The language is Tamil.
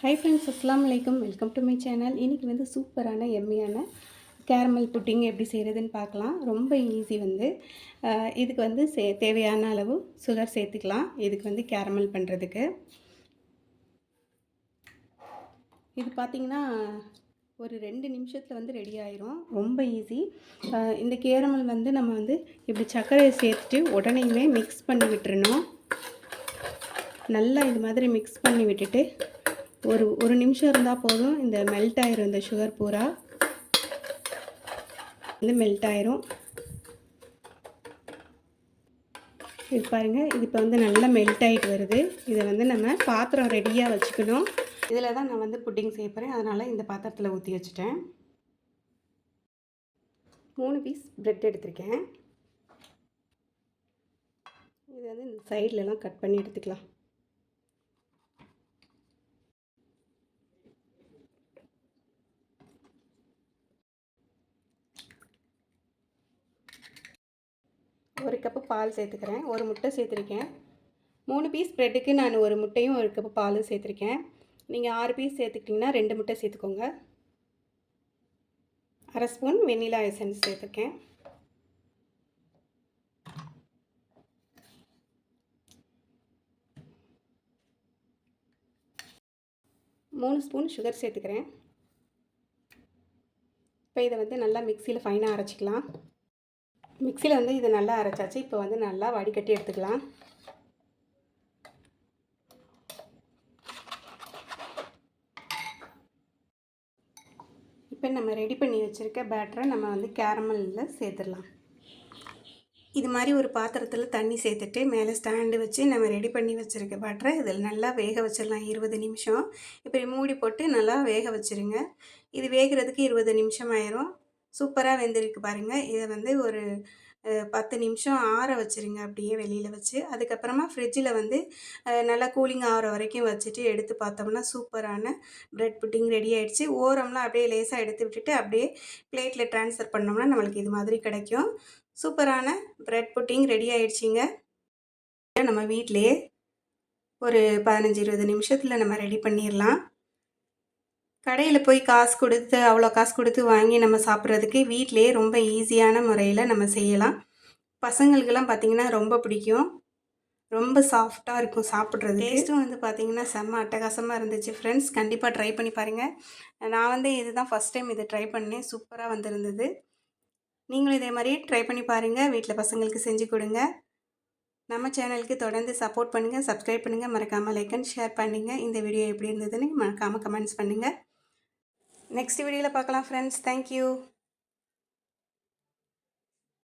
ஹை ஃப்ரெண்ட்ஸ் அஸ்லாம் வலைக்கம் வெல்கம் டு மை சேனல் இன்றைக்கி வந்து சூப்பரான எம்மியான கேரமல் புட்டிங் எப்படி செய்கிறதுன்னு பார்க்கலாம். ரொம்ப ஈஸி வந்து. இதுக்கு வந்து சே தேவையான அளவு சுகர் சேர்த்துக்கலாம். இதுக்கு வந்து கேரமல் பண்ணுறதுக்கு இது பார்த்திங்கன்னா ஒரு ரெண்டு நிமிஷத்தில் வந்து ரெடி ஆயிரும். ரொம்ப ஈஸி இந்த கேரமல் வந்து நம்ம வந்து இப்படி சர்க்கரையை சேர்த்துட்டு உடனேயுமே மிக்ஸ் பண்ணி விட்டுறணும். நல்லா இது மாதிரி மிக்ஸ் பண்ணி விட்டுட்டு ஒரு ஒரு நிமிஷம் இருந்தால் போதும். இந்த மெல்ட் ஆயிரும் இந்த சுகர் பூரா. வந்து மெல்ட் ஆயிரும். இது பாருங்கள் இது இப்போ வந்து நல்லா மெல்ட் ஆகிட்டு வருது. இதை வந்து நம்ம பாத்திரம் ரெடியாக வச்சுக்கணும். இதில் தான் நான் வந்து புட்டிங் செய்ய போகிறேன் அதனால் இந்த பாத்திரத்தில் ஊற்றி வச்சுட்டேன். மூணு பீஸ் ப்ரெட் எடுத்திருக்கேன். இது வந்து இந்த சைட்லலாம் கட் பண்ணி எடுத்துக்கலாம். ஒரு கப்பு பால் சேர்த்துக்கிறேன். ஒரு முட்டை சேர்த்துருக்கேன். மூணு பீஸ் ப்ரெட்டுக்கு நான் ஒரு முட்டையும் ஒரு கப்பு பாலும் சேர்த்துருக்கேன். நீங்கள் ஆறு பீஸ் சேர்த்துக்கிட்டிங்கன்னா ரெண்டு முட்டை சேர்த்துக்கோங்க. அரை ஸ்பூன் வெண்ணிலா எசன்ஸ் சேர்த்துருக்கேன். மூணு ஸ்பூன் சுகர் சேர்த்துக்கிறேன். இப்போ இதை வந்து நல்லா மிக்சியில் ஃபைனாக அரைச்சிக்கலாம். மிக்சியில் வந்து இது நல்லா அரைச்சாச்சு. இப்போ வந்து நல்லா வடிகட்டி எடுத்துக்கலாம். இப்போ நம்ம ரெடி பண்ணி வச்சுருக்க பேட்டரை நம்ம வந்து கேரமலில் சேர்த்துடலாம். இது மாதிரி ஒரு பாத்திரத்தில் தண்ணி சேர்த்துட்டு மேலே ஸ்டாண்டு வச்சு நம்ம ரெடி பண்ணி வச்சுருக்க பேட்டரை இதில் நல்லா வேக வச்சிடலாம். இருபது நிமிஷம். இப்படி மூடி போட்டு நல்லா வேக வச்சுருங்க. இது வேகிறதுக்கு இருபது நிமிஷம் ஆயிரும். சூப்பராக வெந்திருக்கு பாருங்கள் இதை வந்து ஒரு பத்து நிமிஷம் ஆற வச்சுருங்க. அப்படியே வெளியில் வச்சு. அதுக்கப்புறமா ஃப்ரிட்ஜில் வந்து நல்லா கூலிங் ஆகிற வரைக்கும் வச்சுட்டு எடுத்து பார்த்தோம்னா சூப்பரான ப்ரெட் புட்டிங் ரெடி ஆகிடுச்சு ஓரம்லாம் அப்படியே லேசாக எடுத்து விட்டுட்டு அப்படியே பிளேட்டில் ட்ரான்ஸ்ஃபர் பண்ணோம்னா நம்மளுக்கு இது மாதிரி கிடைக்கும். சூப்பரான ப்ரெட் புட்டிங் ரெடி ஆகிடுச்சிங்க நம்ம வீட்டிலையே ஒரு பதினஞ்சு இருபது நிமிஷத்தில் நம்ம ரெடி பண்ணிடலாம் கடையில் போய் காசு கொடுத்து அவ்வளோ காசு கொடுத்து வாங்கி நம்ம சாப்பிட்றதுக்கு வீட்டிலேயே ரொம்ப ஈஸியான முறையில் நம்ம செய்யலாம். பசங்களுக்கெல்லாம் பார்த்திங்கன்னா ரொம்ப பிடிக்கும். ரொம்ப சாஃப்டாக இருக்கும் சாப்பிட்றது டேஸ்ட்டும் வந்து பார்த்திங்கன்னா செம்ம அட்டகாசமாக இருந்துச்சு. ஃப்ரெண்ட்ஸ் கண்டிப்பாக ட்ரை பண்ணி பாருங்கள் நான் வந்து இதுதான் ஃபஸ்ட் டைம் இதை ட்ரை பண்ணேன். சூப்பராக வந்திருந்தது. நீங்களும் இதே மாதிரி ட்ரை பண்ணி பாருங்கள் வீட்டில் பசங்களுக்கு செஞ்சு கொடுங்க. நம்ம சேனலுக்கு தொடர்ந்து சப்போர்ட் பண்ணுங்கள் சப்ஸ்கிரைப் பண்ணுங்கள் மறக்காமல் லைக் அண்ட் ஷேர் பண்ணுங்கள் இந்த வீடியோ எப்படி இருந்ததுன்னு மறக்காமல் கமெண்ட்ஸ் பண்ணுங்கள் நெக்ஸ்ட் வீடியோவில் பார்க்கலாம் ஃப்ரெண்ட்ஸ் தேங்க்யூ